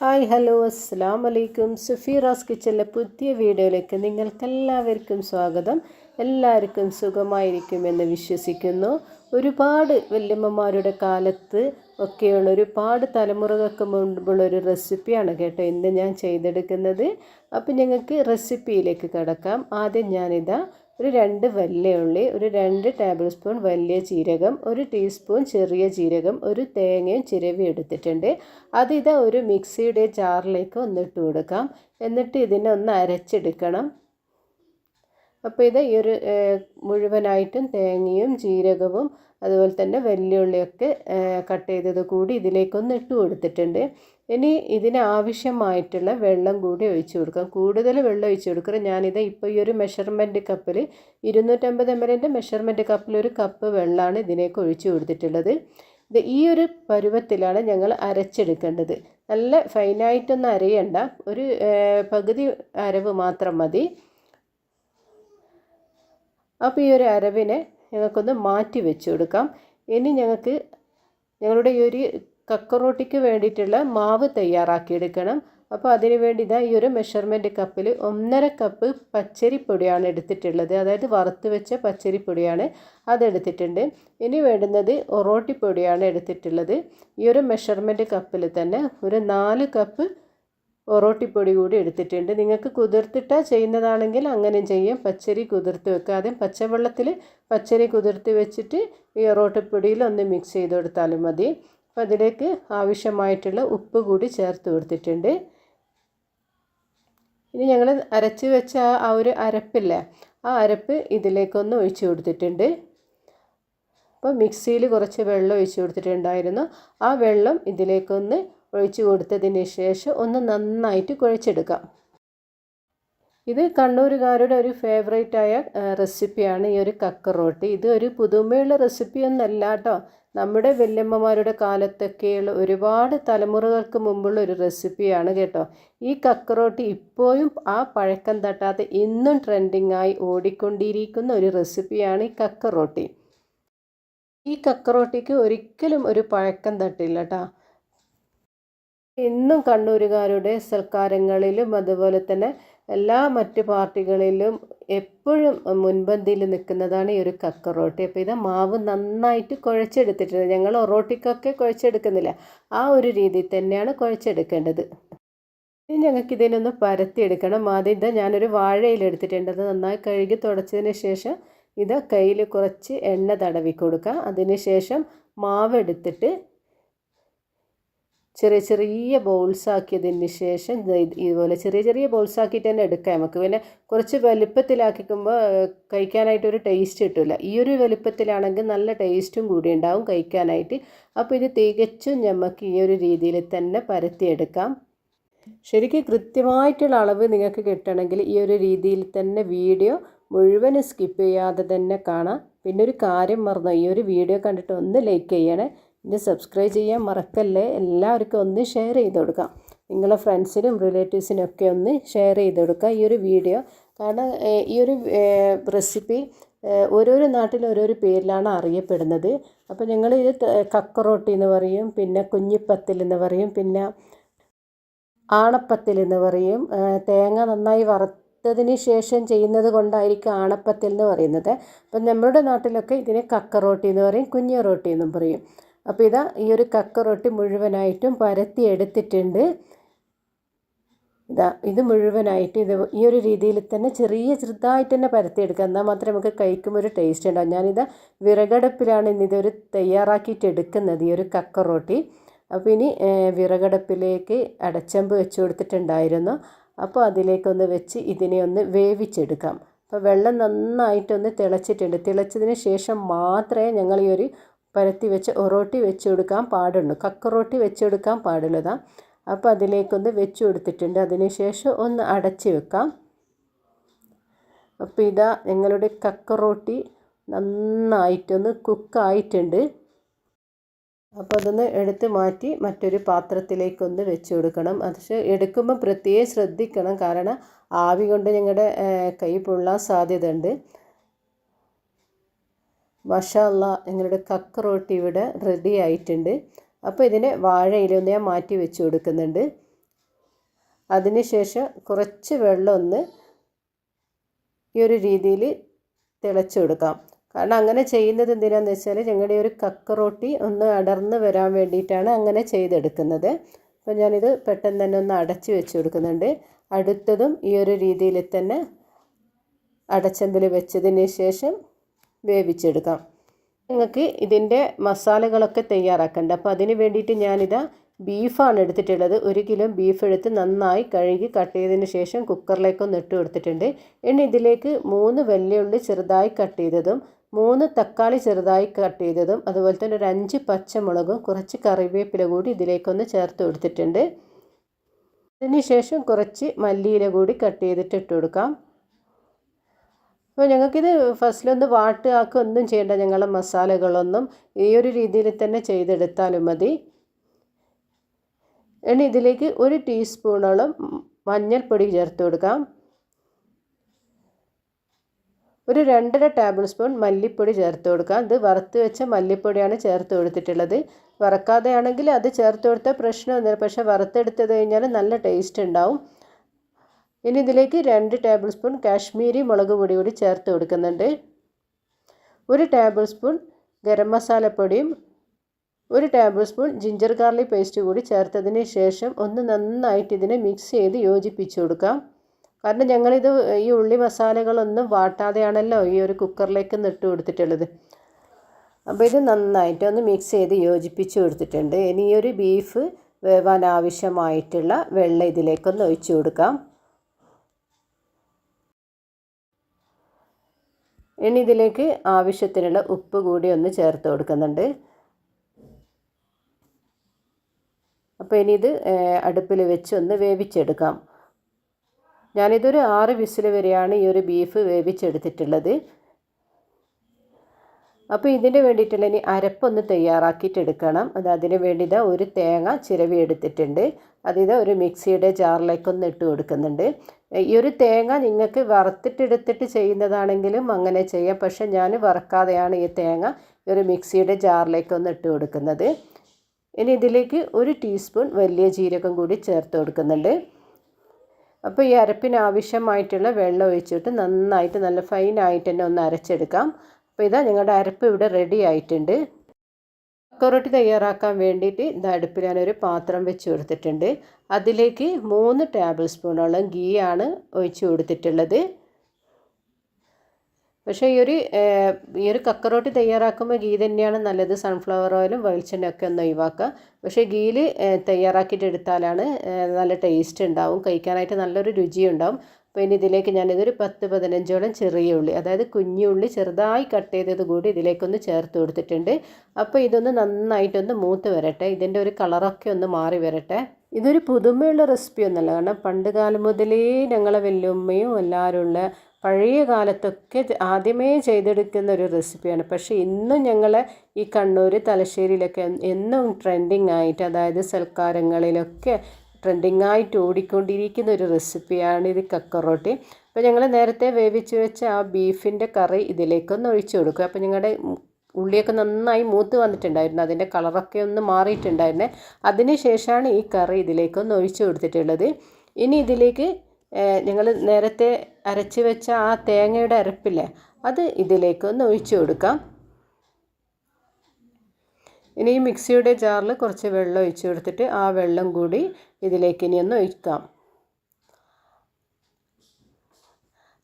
Hi hello അസ്സാം വലൈക്കും സുഫീറാസ് കിച്ചണിലെ പുതിയ വീഡിയോയിലേക്ക് നിങ്ങൾക്കെല്ലാവർക്കും സ്വാഗതം. എല്ലാവർക്കും സുഖമായിരിക്കുമെന്ന് വിശ്വസിക്കുന്നു. ഒരുപാട് വല്യമ്മമാരുടെ കാലത്ത് ഒക്കെയുള്ള ഒരുപാട് തലമുറകൾക്ക് മുൻപുള്ള ഒരു റെസിപ്പിയാണ് കേട്ടോ ഇന്ന് ഞാൻ ചെയ്തെടുക്കുന്നത്. അപ്പം ഞങ്ങൾക്ക് റെസിപ്പിയിലേക്ക് കിടക്കാം. ആദ്യം ഞാനിതാ ഒരു രണ്ട് വലിയ ഉള്ളി ഒരു രണ്ട് ടേബിൾ സ്പൂൺ വലിയ ജീരകം ഒരു ടീസ്പൂൺ ചെറിയ ജീരകം ഒരു തേങ്ങയും ചിരവി എടുത്തിട്ടുണ്ട്. അതിത് ഒരു മിക്സിയുടെ ജാറിലേക്ക് ഒന്നിട്ട് കൊടുക്കാം. എന്നിട്ട് ഇതിനെ ഒന്ന് അരച്ചെടുക്കണം. അപ്പോൾ ഇത് ഈ ഒരു മുഴുവനായിട്ടും തേങ്ങയും ജീരകവും അതുപോലെ തന്നെ വെല്ലുള്ളിയൊക്കെ കട്ട് ചെയ്തത് കൂടി ഇതിലേക്കൊന്ന് ഇട്ട് കൊടുത്തിട്ടുണ്ട്. ഇനി ഇതിന് ആവശ്യമായിട്ടുള്ള വെള്ളം കൂടി ഒഴിച്ച് കൊടുക്കാം. കൂടുതൽ വെള്ളം ഒഴിച്ച് കൊടുക്കുക ഞാനിത് ഇപ്പോൾ ഈ ഒരു മെഷർമെന്റ് കപ്പിൽ ഇരുന്നൂറ്റമ്പത് എം എല്ലിന്റെ മെഷർമെന്റ് കപ്പിൽ ഒരു കപ്പ് വെള്ളമാണ് ഇതിലേക്ക് ഒഴിച്ച് കൊടുത്തിട്ടുള്ളത്. ഇത് ഈ ഒരു പരുവത്തിലാണ് ഞങ്ങൾ അരച്ചെടുക്കേണ്ടത്. നല്ല ഫൈനായിട്ടൊന്നും അരയണ്ട. ഒരു പകുതി അരവ് മാത്രം മതി. അപ്പോൾ ഈ ഒരു അരവിനെ ഞങ്ങൾക്കൊന്ന് മാറ്റി വെച്ച് കൊടുക്കാം. ഇനി ഞങ്ങൾക്ക് ഞങ്ങളുടെ ഈ ഒരു കക്കറോട്ടിക്ക് വേണ്ടിയിട്ടുള്ള മാവ് തയ്യാറാക്കിയെടുക്കണം അപ്പോൾ അതിന് വേണ്ടി ഇതാ ഈ ഒരു മെഷർമെന്റ് കപ്പിൽ ഒന്നര കപ്പ് പച്ചരിപ്പൊടിയാണ് എടുത്തിട്ടുള്ളത്. അതായത് വറുത്ത് വെച്ച പച്ചരിപ്പൊടിയാണ് അതെടുത്തിട്ടുണ്ട് ഇനി വേണ്ടുന്നത് ഒറോട്ടിപ്പൊടിയാണ് എടുത്തിട്ടുള്ളത്. ഈ ഒരു മെഷർമെന്റ് കപ്പിൽ തന്നെ ഒരു നാല് കപ്പ് ഒറോട്ടിപ്പൊടി കൂടി എടുത്തിട്ടുണ്ട്. നിങ്ങൾക്ക് കുതിർത്തിട്ട ചെയ്യുന്നതാണെങ്കിൽ അങ്ങനെ ചെയ്യാം. പച്ചരി കുതിർത്ത് വെക്കുക ആദ്യം പച്ചവെള്ളത്തിൽ പച്ചരി കുതിർത്ത് വെച്ചിട്ട് ഈ ഒറോട്ടിപ്പൊടിയിൽ ഒന്ന് മിക്സ് ചെയ്ത് കൊടുത്താലും മതി. അപ്പോൾ അതിലേക്ക് ആവശ്യമായിട്ടുള്ള ഉപ്പ് കൂടി ചേർത്ത് കൊടുത്തിട്ടുണ്ട്. ഇനി ഞങ്ങൾ അരച്ച് വെച്ച ആ ഒരു അരപ്പില്ലേ ആ അരപ്പ് ഇതിലേക്കൊന്ന് ഒഴിച്ചു കൊടുത്തിട്ടുണ്ട്. അപ്പോൾ മിക്സിയിൽ കുറച്ച് വെള്ളം ഒഴിച്ചു കൊടുത്തിട്ടുണ്ടായിരുന്നു. ആ വെള്ളം ഇതിലേക്കൊന്ന് ഒഴിച്ച് കൊടുത്തതിന് ശേഷം ഒന്ന് നന്നായിട്ട് കുഴച്ചെടുക്കാം. ഇത് കണ്ണൂരുകാരുടെ ഒരു ഫേവറേറ്റായ റെസിപ്പിയാണ് ഈ ഒരു കക്കറോട്ടി. ഇത് ഒരു പുതുമയുള്ള റെസിപ്പിയൊന്നല്ല കേട്ടോ. നമ്മുടെ വല്യമ്മമാരുടെ കാലത്തൊക്കെയുള്ള ഒരുപാട് തലമുറകൾക്ക് മുമ്പുള്ള ഒരു റെസിപ്പിയാണ് കേട്ടോ. ഈ കക്കറോട്ടി ഇപ്പോഴും ആ പഴക്കം തട്ടാതെ ഇന്നും ട്രെൻഡിങ്ങായി ഓടിക്കൊണ്ടിരിക്കുന്ന ഒരു റെസിപ്പിയാണ് ഈ കക്കറോട്ടി. ഈ കക്കറോട്ടിക്ക് ഒരിക്കലും ഒരു പഴക്കം തട്ടില്ല കേട്ടോ. ഇന്നും കണ്ണൂരുകാരുടെ സൽക്കാരങ്ങളിലും അതുപോലെ തന്നെ എല്ലാ മറ്റ് പാർട്ടികളിലും എപ്പോഴും മുൻപന്തിയിൽ നിൽക്കുന്നതാണ് ഈ ഒരു കക്ക റോട്ടി അപ്പോൾ ഇത് മാവ് നന്നായിട്ട് കുഴച്ചെടുത്തിട്ടുണ്ട്. ഞങ്ങൾ ഒറോട്ടിക്കൊക്കെ കുഴച്ചെടുക്കുന്നില്ല. ആ ഒരു രീതിയിൽ തന്നെയാണ് കുഴച്ചെടുക്കേണ്ടത്. ഇനി ഞങ്ങൾക്ക് ഇതിനൊന്ന് പരത്തിയെടുക്കണം. ആദ്യം ഇത് ഞാനൊരു വാഴയിൽ എടുത്തിട്ടുണ്ട്. അത് നന്നായി കഴുകി തുടച്ചതിന് ശേഷം ഇത് കയ്യിൽ കുറച്ച് എണ്ണ തടവി കൊടുക്കുക. അതിന് ശേഷം മാവ് എടുത്തിട്ട് ചെറിയ ചെറിയ ബോൾസ് ആക്കിയതിന് ശേഷം ഇതുപോലെ ചെറിയ ചെറിയ ബോൾസ് ആക്കിയിട്ട് തന്നെ എടുക്കാം. നമുക്ക് പിന്നെ കുറച്ച് വലുപ്പത്തിലാക്കിക്കുമ്പോൾ കഴിക്കാനായിട്ട് ഒരു ടേസ്റ്റ് കിട്ടില്ല ഈ ഒരു വലുപ്പത്തിലാണെങ്കിൽ നല്ല ടേസ്റ്റും കൂടി ഉണ്ടാവും കഴിക്കാനായിട്ട്. അപ്പോൾ ഇത് തികച്ചും നമുക്ക് ഈ ഒരു രീതിയിൽ തന്നെ പരത്തിയെടുക്കാം. ശരിക്കും കൃത്യമായിട്ടുള്ള അളവ് നിങ്ങൾക്ക് കിട്ടണമെങ്കിൽ ഈ ഒരു രീതിയിൽ തന്നെ വീഡിയോ മുഴുവനും സ്കിപ്പ് ചെയ്യാതെ തന്നെ കാണാം. പിന്നെ ഒരു കാര്യം മറന്നു ഈ ഒരു വീഡിയോ കണ്ടിട്ട് ഒന്ന് ലൈക്ക് ചെയ്യണേ. ഇത് സബ്സ്ക്രൈബ് ചെയ്യാൻ മറക്കല്ലേ? എല്ലാവർക്കും ഒന്ന് ഷെയർ ചെയ്ത് കൊടുക്കാം. നിങ്ങളെ ഫ്രണ്ട്സിനും റിലേറ്റീവ്സിനും ഒക്കെ ഒന്ന് ഷെയർ ചെയ്ത് കൊടുക്കുക ഈ ഒരു വീഡിയോ കാരണം ഈ ഒരു റെസിപ്പി ഓരോരോ നാട്ടിൽ ഓരോരോ പേരിലാണ് അറിയപ്പെടുന്നത്. അപ്പോൾ ഞങ്ങൾ ഇത് കക്കറോട്ടി എന്ന് പറയും പിന്നെ കുഞ്ഞിപ്പത്തിൽ എന്ന് പറയും പിന്നെ ആണപ്പത്തിൽ എന്ന് പറയും. തേങ്ങ നന്നായി വറുത്തതിന് ശേഷം ചെയ്യുന്നത് കൊണ്ടായിരിക്കും ആണപ്പത്തിൽ എന്ന് പറയുന്നത്. അപ്പം നമ്മുടെ നാട്ടിലൊക്കെ ഇതിനെ കക്കറോട്ടി എന്ന് പറയും കുഞ്ഞു റോട്ടി എന്നും പറയും. അപ്പോൾ ഇതാ ഈ ഒരു കക്ക റൊട്ടി മുഴുവനായിട്ടും പരത്തി എടുത്തിട്ടുണ്ട്. ഇതാ ഇത് മുഴുവനായിട്ട് ഇത് ഈ ഒരു രീതിയിൽ തന്നെ ചെറിയ ചെറുതായിട്ട് തന്നെ പരത്തിയെടുക്കുക എന്നാൽ മാത്രമേ നമുക്ക് കഴിക്കുമ്പോൾ ഒരു ടേസ്റ്റ് ഉണ്ടാവും. ഞാനിത് വിറകടുപ്പിലാണ് ഇന്നിതൊരു തയ്യാറാക്കിയിട്ട് എടുക്കുന്നത് ഈ ഒരു കക്ക റൊട്ടി. അപ്പോൾ ഇനി വിറകടുപ്പിലേക്ക് അടച്ചമ്പ് വെച്ച് കൊടുത്തിട്ടുണ്ടായിരുന്നു. അപ്പോൾ അതിലേക്കൊന്ന് വെച്ച് ഇതിനെ ഒന്ന് വേവിച്ചെടുക്കാം. അപ്പോൾ വെള്ളം നന്നായിട്ടൊന്ന് തിളച്ചിട്ടുണ്ട്. തിളച്ചതിന് ശേഷം മാത്രമേ ഞങ്ങൾ ഈ ഒരു പരത്തി വെച്ച് ഒറോട്ടി വെച്ച് കൊടുക്കാൻ പാടുള്ളൂ. കക്കറോട്ടി വെച്ച് കൊടുക്കാൻ പാടുള്ളതാണ് അപ്പോൾ അതിലേക്കൊന്ന് വെച്ച് കൊടുത്തിട്ടുണ്ട് അതിനുശേഷം ഒന്ന് അടച്ച് വെക്കാം. അപ്പോൾ ഇതാ ഞങ്ങളുടെ കക്കറോട്ടി നന്നായിട്ടൊന്ന് കുക്കായിട്ടുണ്ട്. അപ്പോൾ അതൊന്ന് എടുത്ത് മാറ്റി മറ്റൊരു പാത്രത്തിലേക്കൊന്ന് വെച്ച് കൊടുക്കണം അത് എടുക്കുമ്പോൾ പ്രത്യേകം ശ്രദ്ധിക്കണം. കാരണം ആവി കൊണ്ട് ഞങ്ങളുടെ കൈ പൊള്ളാൻ സാധ്യത ഉണ്ട് മഷാല്ല ഞങ്ങളുടെ കക്കറോട്ടി ഇവിടെ റെഡി ആയിട്ടുണ്ട്. അപ്പോൾ ഇതിനെ വാഴയിലൊന്ന് ഞാൻ മാറ്റി വെച്ച് കൊടുക്കുന്നുണ്ട്. അതിനുശേഷം കുറച്ച് വെള്ളം ഒന്ന് ഈ ഒരു രീതിയിൽ തിളച്ച് കൊടുക്കാം. കാരണം അങ്ങനെ ചെയ്യുന്നത് എന്തിനാന്ന് വെച്ചാൽ ഞങ്ങളുടെ ഒരു കക്കറോട്ടി ഒന്ന് അടർന്ന് വരാൻ വേണ്ടിയിട്ടാണ് അങ്ങനെ ചെയ്തെടുക്കുന്നത്. അപ്പോൾ ഞാനിത് പെട്ടെന്ന് തന്നെ ഒന്ന് അടച്ച് വെച്ച് കൊടുക്കുന്നുണ്ട്. അടുത്തതും ഈ ഒരു രീതിയിൽ തന്നെ അടച്ചമ്പിൽ വെച്ചതിന് ശേഷം വേവിച്ചെടുക്കാം. നിങ്ങൾക്ക് ഇതിന്റെ മസാലകളൊക്കെ തയ്യാറാക്കേണ്ട. അപ്പോൾ അതിന് വേണ്ടിയിട്ട് ഞാനിതാ ബീഫാണ് എടുത്തിട്ടുള്ളത്. ഒരു കിലോ ബീഫ് എടുത്ത് നന്നായി കഴുകി കട്ട് ചെയ്തതിന് ശേഷം കുക്കറിലേക്കൊന്ന് ഇട്ട് കൊടുത്തിട്ടുണ്ട്. ഇനി ഇതിലേക്ക് മൂന്ന് വെള്ളിയുള്ളി ചെറുതായി കട്ട് ചെയ്തതും മൂന്ന് തക്കാളി ചെറുതായി കട്ട് ചെയ്തതും അതുപോലെ തന്നെ ഒരു അഞ്ച് പച്ചമുളകും കുറച്ച് കറിവേപ്പില കൂടി ഇതിലേക്കൊന്ന് ചേർത്ത് കൊടുത്തിട്ടുണ്ട്. അതിനുശേഷം കുറച്ച് മല്ലിയില കൂടി കട്ട് ചെയ്തിട്ട് ഇട്ട് കൊടുക്കാം. അപ്പോൾ ഞങ്ങൾക്കിത് ഫസ്റ്റിലൊന്ന് വാട്ടുകാക്കുക ഒന്നും ചെയ്യേണ്ട ഞങ്ങളുടെ മസാലകളൊന്നും ഈ ഒരു രീതിയിൽ തന്നെ ചെയ്തെടുത്താലും മതി. ഇനി ഇതിലേക്ക് ഒരു ടീസ്പൂണോളം മഞ്ഞൾപ്പൊടി ചേർത്ത് കൊടുക്കാം. ഒരു രണ്ടര ടേബിൾ സ്പൂൺ മല്ലിപ്പൊടി ചേർത്ത് കൊടുക്കാം. ഇത് വറുത്ത് വെച്ച മല്ലിപ്പൊടിയാണ് ചേർത്ത് കൊടുത്തിട്ടുള്ളത്. വറക്കാതെ ആണെങ്കിൽ അത് ചേർത്ത് കൊടുത്താൽ പ്രശ്നമൊന്നുമില്ല. പക്ഷേ വറുത്തെടുത്തത് കഴിഞ്ഞാൽ നല്ല ടേസ്റ്റ് ഉണ്ടാവും. ഇനി ഇതിലേക്ക് രണ്ട് ടേബിൾ സ്പൂൺ കാശ്മീരി മുളക് പൊടി കൂടി ചേർത്ത് കൊടുക്കുന്നുണ്ട്. ഒരു ടേബിൾ സ്പൂൺ ഗരം മസാലപ്പൊടിയും ഒരു table spoon ginger garlic paste കൂടി ചേർത്തതിന് ശേഷം ഒന്ന് നന്നായിട്ട് ഇതിനെ മിക്സ് ചെയ്ത് യോജിപ്പിച്ച് കൊടുക്കാം. കാരണം ഞങ്ങളിത് ഈ ഉള്ളി മസാലകളൊന്നും വാട്ടാതെയാണല്ലോ ഈ ഒരു കുക്കറിലേക്ക് നിട്ട് കൊടുത്തിട്ടുള്ളത്. അപ്പോൾ ഇത് നന്നായിട്ട് ഒന്ന് മിക്സ് ചെയ്ത് യോജിപ്പിച്ച് കൊടുത്തിട്ടുണ്ട്. ഇനി ഈ ഒരു ബീഫ് വേവാൻ ആവശ്യമായിട്ടുള്ള വെള്ളം ഇതിലേക്കൊന്ന് ഒഴിച്ചു കൊടുക്കാം. ഇനി ഇതിലേക്ക് ആവശ്യത്തിനുള്ള ഉപ്പ് കൂടി ഒന്ന് ചേർത്ത് കൊടുക്കുന്നുണ്ട്. അപ്പോൾ ഇനി ഇത് അടുപ്പിൽ വെച്ച് ഒന്ന് വേവിച്ചെടുക്കാം. ഞാനിതൊരു ആറ് വിസിൽ വരെയാണ് ഈ ഒരു ബീഫ് വേവിച്ചെടുത്തിട്ടുള്ളത്. അപ്പോൾ ഇതിന് വേണ്ടിയിട്ടുള്ള ഇനി അരപ്പൊന്ന് തയ്യാറാക്കിയിട്ട് എടുക്കണം. അത് അതിന് വേണ്ടി ഒരു തേങ്ങ ചിരവി എടുത്തിട്ടുണ്ട് അതിത് ഒരു മിക്സിയുടെ ജാറിലേക്കൊന്ന് ഇട്ട് കൊടുക്കുന്നുണ്ട്. ഈ ഒരു തേങ്ങ നിങ്ങൾക്ക് വറുത്തിട്ടെടുത്തിട്ട് ചെയ്യുന്നതാണെങ്കിലും അങ്ങനെ ചെയ്യാം. പക്ഷെ ഞാൻ വറക്കാതെയാണ് ഈ തേങ്ങ ഈ ഒരു മിക്സിയുടെ ജാറിലേക്ക് ഒന്ന് ഇട്ട് കൊടുക്കുന്നത്. ഇനി ഇതിലേക്ക് ഒരു ടീസ്പൂൺ വലിയ ജീരകം കൂടി ചേർത്ത് കൊടുക്കുന്നുണ്ട്. അപ്പോൾ ഈ അരപ്പിന് ആവശ്യമായിട്ടുള്ള വെള്ളം ഒഴിച്ചിട്ട് നന്നായിട്ട് നല്ല ഫൈനായിട്ട് തന്നെ ഒന്ന് അരച്ചെടുക്കാം. അപ്പോൾ ഇതാ ഞങ്ങളുടെ അരപ്പ് ഇവിടെ റെഡി ആയിട്ടുണ്ട്. കൊറോട്ടി തയ്യാറാക്കാൻ വേണ്ടിയിട്ട് ഇത് അടുപ്പിൽ ഞാനൊരു പാത്രം വെച്ച് കൊടുത്തിട്ടുണ്ട്. അതിലേക്ക് മൂന്ന് ടേബിൾ സ്പൂണോളം ഗീ ആണ് ഒഴിച്ച് കൊടുത്തിട്ടുള്ളത്. പക്ഷേ ഈ ഒരു ഈ ഒരു കക്കറോട്ടി തയ്യാറാക്കുമ്പോൾ ഗീ തന്നെയാണ് നല്ലത്. സൺഫ്ലവർ ഓയിലും വെളിച്ചെണ്ണയൊക്കെ ഒന്ന് ഒഴിവാക്കുക. പക്ഷേ ഗീയിൽ തയ്യാറാക്കിയിട്ട് എടുത്താലാണ് നല്ല ടേസ്റ്റ് ഉണ്ടാവും. കഴിക്കാനായിട്ട് നല്ലൊരു രുചിയുണ്ടാവും. അപ്പോൾ ഇനി ഇതിലേക്ക് ഞാനിതൊരു പത്ത് പതിനഞ്ചോളം ചെറിയ ഉള്ളി അതായത് കുഞ്ഞുള്ളി ചെറുതായി കട്ട് ചെയ്തത് കൂടി ഇതിലേക്കൊന്ന് ചേർത്ത് കൊടുത്തിട്ടുണ്ട്. അപ്പോൾ ഇതൊന്ന് നന്നായിട്ടൊന്ന് മൂത്ത് വരട്ടെ ഇതിന്റെ ഒരു കളറൊക്കെ ഒന്ന് മാറി വരട്ടെ. ഇതൊരു പുതുമയുള്ള റെസിപ്പി ഒന്നല്ല കാരണം പണ്ട് കാലം മുതലേ ഞങ്ങളെ വല്യമ്മയും എല്ലാവരും ഉള്ള പഴയ കാലത്തൊക്കെ ആദ്യമേ ചെയ്തെടുക്കുന്ന ഒരു റെസിപ്പിയാണ്. പക്ഷേ ഇന്നും ഞങ്ങൾ ഈ കണ്ണൂർ തലശ്ശേരിയിലൊക്കെ എന്നും ട്രെൻഡിങ് ആയിട്ട് അതായത് സൽക്കാരങ്ങളിലൊക്കെ ട്രെൻഡിങ് ആയിട്ട് ഓടിക്കൊണ്ടിരിക്കുന്ന ഒരു റെസിപ്പിയാണ് ഇത് കക്കറോട്ടി. അപ്പോൾ ഞങ്ങൾ നേരത്തെ വേവിച്ച് വെച്ച ആ ബീഫിന്റെ കറി ഇതിലേക്കൊന്ന് ഒഴിച്ചു കൊടുക്കുക. അപ്പോൾ ഞങ്ങളുടെ ഉള്ളിയൊക്കെ നന്നായി മൂത്ത് വന്നിട്ടുണ്ടായിരുന്നു. അതിന്റെ കളറൊക്കെ ഒന്ന് മാറിയിട്ടുണ്ടായിരുന്നേ. അതിന് ശേഷമാണ് ഈ കറി ഇതിലേക്കൊന്ന് ഒഴിച്ചു കൊടുത്തിട്ടുള്ളത്. ഇനി ഇതിലേക്ക് ഞങ്ങൾ നേരത്തെ അരച്ച് വെച്ച ആ തേങ്ങയുടെ അരപ്പില്ലേ അത് ഇതിലേക്കൊന്ന് ഒഴിച്ചു കൊടുക്കാം. ഇനി ഈ മിക്സിയുടെ ജാറിൽ കുറച്ച് വെള്ളം ഒഴിച്ച് കൊടുത്തിട്ട് ആ വെള്ളം കൂടി ഇതിലേക്ക് ഇനി ഒന്ന് ഒഴിക്കാം.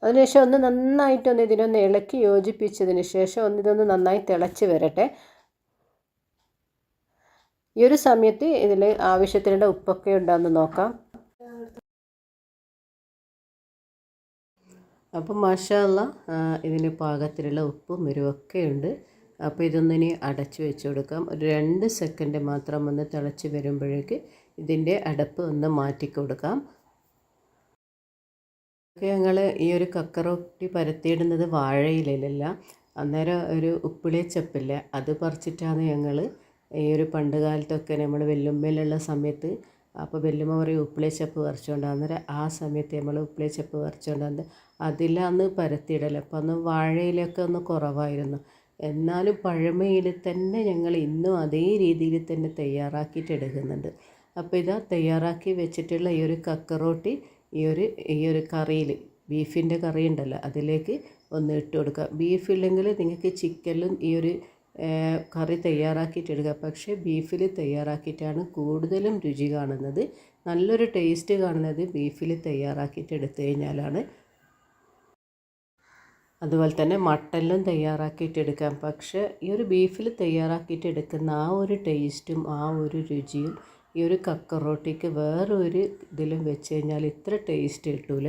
അതിനുശേഷം ഒന്ന് നന്നായിട്ടൊന്ന് ഇതിനൊന്ന് ഇളക്കി യോജിപ്പിച്ചതിന് ശേഷം ഒന്ന് ഇതൊന്ന് നന്നായി തിളച്ച് വരട്ടെ. ഈ ഒരു സമയത്ത് ഇതിൽ ആവശ്യത്തിനുള്ള ഉപ്പൊക്കെ ഉണ്ടോയെന്ന് നോക്കാം. അപ്പം മാഷാല്ല ഇതിന് പാകത്തിലുള്ള ഉപ്പും എരിവൊക്കെ ഉണ്ട്. അപ്പോൾ ഇതൊന്നിനി അടച്ചു വെച്ച് കൊടുക്കാം. ഒരു രണ്ട് സെക്കൻഡ് മാത്രം ഒന്ന് തിളച്ച് വരുമ്പോഴേക്ക് ഇതിന്റെ അടപ്പ് ഒന്ന് മാറ്റി കൊടുക്കാം. ഞങ്ങൾ ഈ ഒരു കക്കറൊട്ടി പരത്തിയിടുന്നത് വാഴയിലല്ല അന്നേരം ഒരു ഉപ്പിളിച്ചപ്പില്ല അത് പറിച്ചിട്ടാണ് ഞങ്ങൾ ഈ ഒരു പണ്ട് കാലത്തൊക്കെ നമ്മൾ വെല്ലുമ്മയിലുള്ള സമയത്ത് അപ്പോൾ വെല്ലുമ്മ പറയും ഉപ്പിളിച്ചപ്പ് പറിച്ചുകൊണ്ട് അന്നേരം ആ സമയത്ത് നമ്മൾ ഉപ്പിളിച്ചപ്പ് പറിച്ചുകൊണ്ട് അതിലന്ന് പരത്തിയിടൽ. അപ്പോൾ അന്ന് വാഴയിലൊക്കെ ഒന്ന് കുറവായിരുന്നു. എന്നാലും പഴമയിൽ തന്നെ ഞങ്ങൾ ഇന്നും അതേ രീതിയിൽ തന്നെ തയ്യാറാക്കിയിട്ട് എടുക്കുന്നുണ്ട് അപ്പോൾ ഇതാ തയ്യാറാക്കി വെച്ചിട്ടുള്ള ഈ ഒരു കക്കറോട്ടി ഈ ഒരു ഈ ഒരു കറിയിൽ ബീഫിന്റെ കറി ഉണ്ടല്ലോ അതിലേക്ക് ഒന്ന് ഇട്ട് കൊടുക്കുക. ബീഫ് ഇല്ലെങ്കിൽ നിങ്ങൾക്ക് ചിക്കനും ഈ ഒരു കറി തയ്യാറാക്കിയിട്ട് എടുക്കുക പക്ഷേ ബീഫിൽ തയ്യാറാക്കിയിട്ടാണ് കൂടുതലും രുചി കാണുന്നത്. നല്ലൊരു ടേസ്റ്റ് കാണുന്നത് ബീഫിൽ തയ്യാറാക്കിയിട്ട് എടുത്തു കഴിഞ്ഞാലാണ്. അതുപോലെ തന്നെ മട്ടനിലും തയ്യാറാക്കിയിട്ടെടുക്കാം പക്ഷേ ഈ ഒരു ബീഫിൽ തയ്യാറാക്കിയിട്ടെടുക്കുന്ന ആ ഒരു ടേസ്റ്റും ആ ഒരു രുചിയും ഈ ഒരു കക്കറോട്ടിക്ക് വേറൊരു ഇതിലും വെച്ച് കഴിഞ്ഞാൽ ഇത്ര ടേസ്റ്റ് കിട്ടൂല.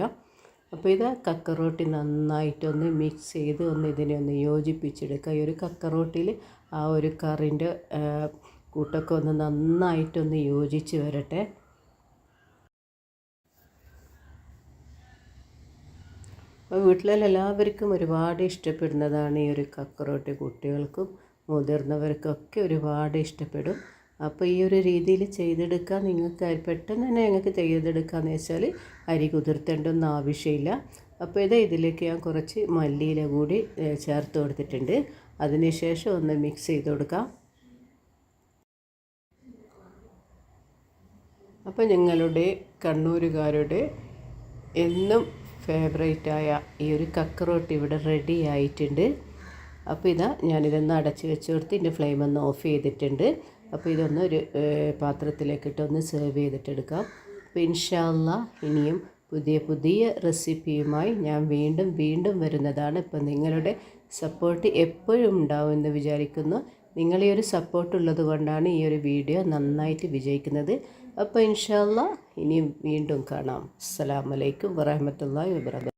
അപ്പോൾ ഇത് കക്കറോട്ടി നന്നായിട്ടൊന്ന് മിക്സ് ചെയ്ത് ഒന്ന് ഇതിനെ ഒന്ന് യോജിപ്പിച്ചെടുക്കുക. ഈ ഒരു കക്കറോട്ടിയിൽ ആ ഒരു കറിന്റെ കൂട്ടൊക്കെ ഒന്ന് നന്നായിട്ടൊന്ന് യോജിച്ച് വരട്ടെ. വീട്ടിലെല്ലാവർക്കും ഒരുപാട് ഇഷ്ടപ്പെടുന്നതാണ് ഈ ഒരു കക്കറോട്ടി കുട്ടികൾക്കും മുതിർന്നവർക്കൊക്കെ ഒരുപാട് ഇഷ്ടപ്പെടും. അപ്പോൾ ഈ ഒരു രീതിയിൽ ചെയ്തെടുക്കാൻ നിങ്ങൾക്ക് പെട്ടെന്ന് തന്നെ ഞങ്ങൾക്ക് ചെയ്തെടുക്കാന്ന് വെച്ചാൽ അരി കുതിർത്തേണ്ടൊന്നും ആവശ്യമില്ല. അപ്പോൾ ഇത് ഇതിലേക്ക് ഞാൻ കുറച്ച് മല്ലിയില കൂടി ചേർത്ത് കൊടുത്തിട്ടുണ്ട്. അതിനുശേഷം ഒന്ന് മിക്സ് ചെയ്ത് കൊടുക്കാം. അപ്പോൾ ഞങ്ങളുടെ കണ്ണൂരുകാരുടെ എന്നും ഫേവറേറ്റായ ഈ ഒരു കക്കറോട്ടി ഇവിടെ റെഡി ആയിട്ടുണ്ട്. അപ്പോൾ ഇതാ ഞാനിതൊന്ന് അടച്ച് വെച്ച് കൊടുത്ത് ഇതിന്റെ ഫ്ലെയിം ഒന്ന് ഓഫ് ചെയ്തിട്ടുണ്ട്. അപ്പോൾ ഇതൊന്ന് ഒരു പാത്രത്തിലേക്കിട്ട് ഒന്ന് സെർവ് ചെയ്തിട്ടെടുക്കാം. അപ്പോൾ ഇൻഷാല്ല ഇനിയും പുതിയ പുതിയ റെസിപ്പിയുമായി ഞാൻ വീണ്ടും വീണ്ടും വരുന്നതാണ്. ഇപ്പോൾ നിങ്ങളുടെ സപ്പോർട്ട് എപ്പോഴും ഉണ്ടാവുമെന്ന് വിചാരിക്കുന്നു. നിങ്ങളീ ഒരു സപ്പോർട്ട് ഉള്ളത് കൊണ്ടാണ് ഈ ഒരു വീഡിയോ നന്നായിട്ട് വിജയിക്കുന്നത്. അപ്പോൾ ഇൻഷാല്ല ഇനിയും വീണ്ടും കാണാം. അസ്സലാമലൈക്കും വറഹമത്തല്ലാ വബറകാതുഹു